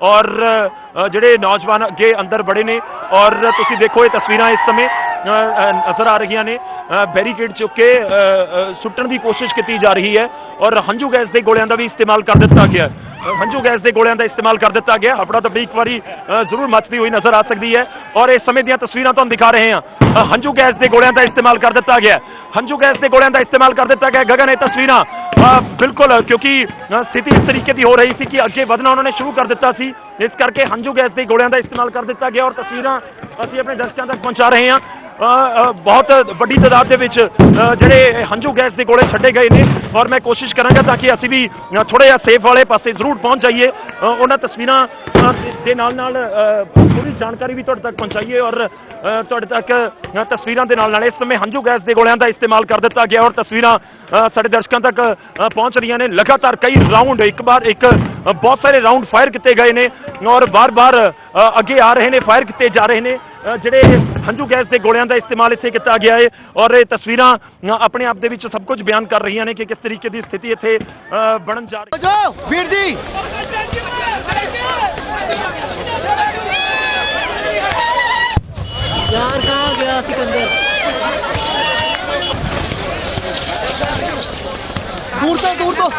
ਔਰ ਜਿਹੜੇ ਨੌਜਵਾਨ ਅੱਗੇ ਅੰਦਰ ਬੜੇ ਨੇ, ਔਰ ਤੁਸੀਂ ਦੇਖੋ ਇਹ ਤਸਵੀਰਾਂ ਇਸ ਸਮੇਂ ਨਜ਼ਰ ਆ ਰਹੀਆਂ ਨੇ ਬੈਰੀਕੇਡ ਚੁੱਕ ਕੇ ਸੁੱਟਣ ਦੀ ਕੋਸ਼ਿਸ਼ ਕੀਤੀ ਜਾ ਰਹੀ ਹੈ, ਔਰ ਹੰਝੂ ਗੈਸ ਦੇ ਗੋਲਿਆਂ ਦਾ ਵੀ ਇਸਤੇਮਾਲ ਕਰ ਦਿੱਤਾ ਗਿਆ ਹੰਝੂ ਗੈਸ ਦੇ ਗੋਲਿਆਂ ਦਾ ਇਸਤੇਮਾਲ ਕਰ ਦਿੱਤਾ ਗਿਆ। ਹਫੜਾ ਦਫੜੀ ਇੱਕ ਵਾਰੀ ਜ਼ਰੂਰ ਮੱਚਦੀ ਹੋਈ ਨਜ਼ਰ ਆ ਸਕਦੀ ਹੈ ਔਰ ਇਸ ਸਮੇਂ ਦੀਆਂ ਤਸਵੀਰਾਂ ਤੁਹਾਨੂੰ ਦਿਖਾ ਰਹੇ ਹਾਂ। ਹੰਝੂ ਗੈਸ ਦੇ ਗੋਲਿਆਂ ਦਾ ਇਸਤੇਮਾਲ ਕਰ ਦਿੱਤਾ ਗਿਆ। ਹੰਝੂ ਗੈਸ ਦੇ ਗੋਲਿਆਂ ਦਾ ਇਸਤੇਮਾਲ ਕਰ ਦਿੱਤਾ ਗਿਆ। ਗਗਨ, ਇਹ ਤਸਵੀਰਾਂ ਬਿਲਕੁਲ, ਕਿਉਂਕਿ ਸਥਿਤੀ ਇਸ ਤਰੀਕੇ ਦੀ ਹੋ ਰਹੀ ਸੀ ਕਿ ਅੱਗੇ ਵਧਣਾ ਉਹਨਾਂ ਨੇ ਸ਼ੁਰੂ ਕਰ ਦਿੱਤਾ ਸੀ। ਇਸ ਕਰਕੇ ਹੰਝੂ ਗੈਸ ਦੇ ਗੋਲਿਆਂ ਦਾ ਇਸਤੇਮਾਲ ਕਰ ਦਿੱਤਾ ਗਿਆ ਔਰ ਤਸਵੀਰਾਂ ਅਸੀਂ ਆਪਣੇ ਦਰਸ਼ਕਾਂ ਤੱਕ ਪਹੁੰਚਾ ਰਹੇ ਹਾਂ। ਬਹੁਤ ਵੱਡੀ ਤਾਦਾਦ ਦੇ ਵਿੱਚ ਜਿਹੜੇ ਹੰਝੂ ਗੈਸ ਦੇ ਗੋਲੇ ਛੱਡੇ ਗਏ ਨੇ ਔਰ ਮੈਂ ਕੋਸ਼ਿਸ਼ ਕਰਾਂਗਾ ਤਾਂ ਕਿ ਅਸੀਂ ਵੀ ਥੋੜਾ ਜਿਹਾ ਸੇਫ ਵਾਲੇ ਪਾਸੇ ਜ਼ਰੂਰ ਪਹੁੰਚ ਜਾਈਏ ਉਹਨਾਂ ਤਸਵੀਰਾਂ ਦੇ- ਨਾਲ ਨਾਲ ਪੂਰੀ ਜਾਣਕਾਰੀ ਵੀ ਤੁਹਾਡੇ ਤੱਕ ਪਹੁੰਚਾਈਏ ਔਰ ਤੁਹਾਡੇ ਤੱਕ ਤਸਵੀਰਾਂ ਦੇ ਨਾਲ ਨਾਲ ਇਸ ਸਮੇਂ ਹੰਝੂ ਗੈਸ ਦੇ ਗੋਲਿਆਂ ਦਾ ਇਸਤੇਮਾਲ ਕਰ ਦਿੱਤਾ ਗਿਆ ਔਰ ਤਸਵੀਰਾਂ ਸਾਡੇ ਦਰਸ਼ਕਾਂ ਤੱਕ ਪਹੁੰਚ ਰਹੀਆਂ ਨੇ। ਲਗਾਤਾਰ ਕਈ ਰਾਉਂਡ, ਇੱਕ ਬਾਰ ਇੱਕ ਬਹੁਤ ਸਾਰੇ ਰਾਉਂਡ ਫਾਇਰ ਕੀਤੇ ਗਏ ਨੇ ਔਰ ਬਾਰ-ਬਾਰ ਅੱਗੇ ਆ ਰਹੇ ਨੇ, ਫਾਇਰ ਕੀਤੇ ਜਾ ਰਹੇ ਨੇ। ਜਿਹੜੇ ਹੰਝੂ ਗੈਸ ਦੇ ਗੋਲਿਆਂ ਦਾ ਇਸਤੇਮਾਲ ਇੱਥੇ ਕੀਤਾ ਗਿਆ ਹੈ ਔਰ ਇਹ ਤਸਵੀਰਾਂ ਆਪਣੇ ਆਪ ਦੇ ਵਿੱਚ ਸਭ ਕੁਝ ਬਿਆਨ ਕਰ ਰਹੀਆਂ ਨੇ ਕਿ ਕਿਸ ਤਰੀਕੇ ਦੀ ਸਥਿਤੀ ਇੱਥੇ ਬਣਨ ਜਾ ਰਹੀ ਹੈ। ਵੀਰ ਜੀ! ਯਾਰ ਕਾ ਗਿਆ ਸਿਕੰਦਰ? ਦੂਰ ਤੋਂ ਦੂਰ ਤੋਂ!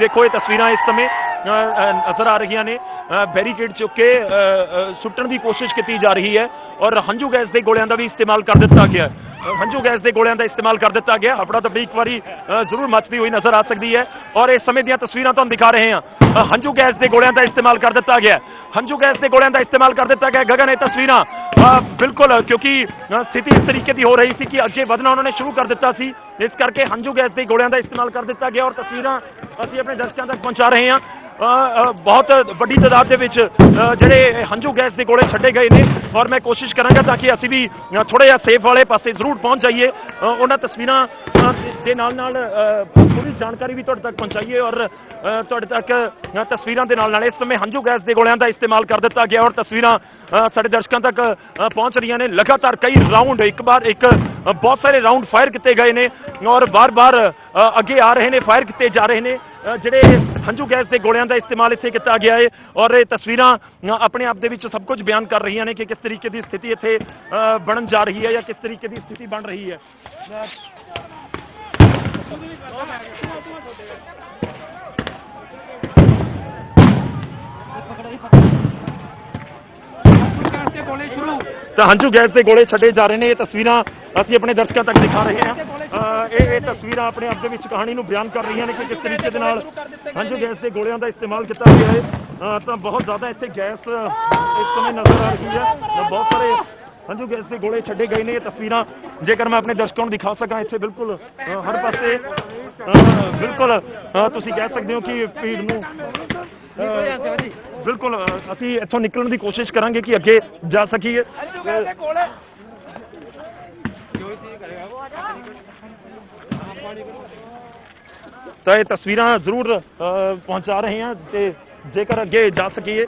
ਦੇਖੋ ਇਹ ਤਸਵੀਰਾਂ ਇਸ ਸਮੇਂ ਨਜ਼ਰ ਆ ਰਹੀਆਂ ਨੇ। ਬੈਰੀਕੇਡ ਚੁੱਕ ਕੇ ਅ, ਸੁੱਟਣ ਦੀ ਕੋਸ਼ਿਸ਼ ਕੀਤੀ ਜਾ ਰਹੀ ਹੈ ਔਰ ਹੰਝੂ ਗੈਸ ਦੇ ਗੋਲਿਆਂ ਦਾ ਵੀ ਇਸਤੇਮਾਲ ਕਰ ਦਿੱਤਾ ਗਿਆ ਹੈ। ਹੰਝੂ ਗੈਸ ਦੇ ਗੋਲਿਆਂ ਦਾ ਇਸਤੇਮਾਲ ਕਰ ਦਿੱਤਾ ਗਿਆ। ਹਫੜਾ ਦਫੜੀ ਇੱਕ ਵਾਰੀ ਜ਼ਰੂਰ ਮੱਚਦੀ ਹੋਈ ਨਜ਼ਰ ਆ ਸਕਦੀ ਹੈ ਔਰ ਇਸ ਸਮੇਂ ਦੀਆਂ ਤਸਵੀਰਾਂ ਤੁਹਾਨੂੰ ਦਿਖਾ ਰਹੇ ਹਾਂ। ਹੰਝੂ ਗੈਸ ਦੇ ਗੋਲਿਆਂ ਦਾ ਇਸਤੇਮਾਲ ਕਰ ਦਿੱਤਾ ਗਿਆ ਹੈ। ਹੰਝੂ ਗੈਸ ਦੇ ਗੋਲਿਆਂ ਦਾ ਇਸਤੇਮਾਲ ਕਰ ਦਿੱਤਾ ਗਿਆ। ਗਗਨ ਇਹ ਤਸਵੀਰਾਂ ਬਿਲਕੁਲ ਕਿਉਂਕਿ ਸਥਿਤੀ ਇਸ ਤਰੀਕੇ ਦੀ ਹੋ ਰਹੀ ਸੀ ਕਿ ਅੱਗੇ ਵਧਣਾ ਉਹਨਾਂ ਨੇ ਸ਼ੁਰੂ ਕਰ ਦਿੱਤਾ ਸੀ। ਇਸ ਕਰਕੇ ਹੰਝੂ ਗੈਸ ਦੇ ਗੋਲਿਆਂ ਦਾ ਇਸਤੇਮਾਲ ਕਰ ਦਿੱਤਾ ਗਿਆ ਔਰ ਤਸਵੀਰਾਂ ਅਸੀਂ ਆਪਣੇ ਦਰਸ਼ਕਾਂ ਤੱਕ ਪਹੁੰਚਾ ਰਹੇ ਹਾਂ। ਬਹੁਤ ਵੱਡੀ ਤਾਦਾਦ ਦੇ ਵਿੱਚ ਜਿਹੜੇ ਹੰਝੂ ਗੈਸ ਦੇ ਗੋਲੇ ਛੱਡੇ ਗਏ ਨੇ ਔਰ ਮੈਂ ਕੋਸ਼ਿਸ਼ ਕਰਾਂਗਾ ਤਾਂ ਕਿ ਅਸੀਂ ਵੀ ਥੋੜਾ ਜਿਹਾ ਸੇਫ ਵਾਲੇ ਪਾਸੇ ਜ਼ਰੂਰ ਪਹੁੰਚ ਜਾਈਏ। ਉਹਨਾਂ ਤਸਵੀਰਾਂ ਦੇ- ਨਾਲ ਨਾਲ ਅ, ਪੂਰੀ ਜਾਣਕਾਰੀ ਵੀ ਤੁਹਾਡੇ ਤੱਕ ਪਹੁੰਚਾਈਏ ਔਰ ਤੁਹਾਡੇ ਤੱਕ ਤਸਵੀਰਾਂ ਦੇ ਨਾਲ ਨਾਲ ਇਸ ਸਮੇਂ ਹੰਝੂ ਗੈਸ ਦੇ ਗੋਲਿਆਂ ਦਾ ਇਸਤੇਮਾਲ ਕਰ ਦਿੱਤਾ ਗਿਆ ਔਰ ਤਸਵੀਰਾਂ ਸਾਡੇ ਦਰਸ਼ਕਾਂ ਤੱਕ ਪਹੁੰਚ ਰਹੀਆਂ ਨੇ। ਲਗਾਤਾਰ ਕਈ ਰਾਉਂਡ ਇੱਕ ਬਾਰ ਇੱਕ ਬਹੁਤ ਸਾਰੇ ਰਾਉਂਡ ਫਾਇਰ ਕੀਤੇ ਗਏ ਨੇ ਔਰ ਬਾਰ-ਬਾਰ ਅੱਗੇ ਆ ਰਹੇ ਨੇ ਫਾਇਰ ਕੀਤੇ ਜਾ ਰਹੇ ਨੇ। ਜਿਹੜੇ ਹੰਝੂ ਗੈਸ ਦੇ ਗੋਲਿਆਂ ਦਾ ਇਸਤੇਮਾਲ ਇੱਥੇ ਕੀਤਾ ਗਿਆ ਹੈ ਔਰ ਇਹ ਤਸਵੀਰਾਂ ਆਪਣੇ ਆਪ ਦੇ ਵਿੱਚ ਸਭ ਕੁਝ ਬਿਆਨ ਕਰ ਰਹੀਆਂ ਨੇ ਕਿ ਕਿਸ ਤਰੀਕੇ ਦੀ ਸਥਿਤੀ ਇੱਥੇ ਬਣਨ ਜਾ ਰਹੀ ਹੈ ਜਾਂ ਕਿਸ ਤਰੀਕੇ ਦੀ ਸਥਿਤੀ ਬਣ ਰਹੀ ਹੈ। ਤਾਂ ਹੰਝੂ ਗੈਸ ਦੇ ਗੋਲੇ ਛੱਡੇ ਜਾ ਰਹੇ ਨੇ। ਇਹ ਤਸਵੀਰਾਂ ਅਸੀਂ ਆਪਣੇ ਦਰਸ਼ਕਾਂ ਤੱਕ ਦਿਖਾ ਰਹੇ ਹਾਂ। ਇਹ ਇਹ ਤਸਵੀਰਾਂ ਆਪਣੇ ਆਪ ਦੇ ਵਿੱਚ ਕਹਾਣੀ ਨੂੰ ਬਿਆਨ ਕਰ ਰਹੀਆਂ ਨੇ ਕਿ ਕਿਸ ਤਰੀਕੇ ਦੇ ਨਾਲ ਹੰਝੂ ਗੈਸ ਦੇ ਗੋਲਿਆਂ ਦਾ ਇਸਤੇਮਾਲ ਕੀਤਾ ਗਿਆ ਹੈ। ਤਾਂ ਬਹੁਤ ਜ਼ਿਆਦਾ ਇੱਥੇ ਗੈਸ ਇਸ ਸਮੇਂ ਨਜ਼ਰ ਆ ਰਹੀ ਹੈ। ਬਹੁਤ ਸਾਰੇ ਹੰਝੂ ਗੈਸ ਦੇ ਗੋਲੇ ਛੱਡੇ ਗਏ ਨੇ। ਇਹ ਤਸਵੀਰਾਂ ਜੇਕਰ ਮੈਂ ਆਪਣੇ ਦਰਸ਼ਕਾਂ ਨੂੰ ਦਿਖਾ ਸਕਾਂ ਇੱਥੇ ਬਿਲਕੁਲ ਹਰ ਪਾਸੇ ਬਿਲਕੁਲ ਤੁਸੀਂ ਕਹਿ ਸਕਦੇ ਹੋ ਕਿ ਭੀੜ ਨੂੰ ਬਿਲਕੁਲ ਅਸੀਂ ਇੱਥੋਂ ਨਿਕਲਣ ਦੀ ਕੋਸ਼ਿਸ਼ ਕਰਾਂਗੇ ਕਿ ਅੱਗੇ ਜਾ ਸਕੀਏ। ਤਾਂ ਇਹ ਤਸਵੀਰਾਂ ਜ਼ਰੂਰ ਪਹੁੰਚਾ ਰਹੇ ਹਾਂ ਤੇ ਜੇਕਰ ਅੱਗੇ ਜਾ ਸਕੀਏ।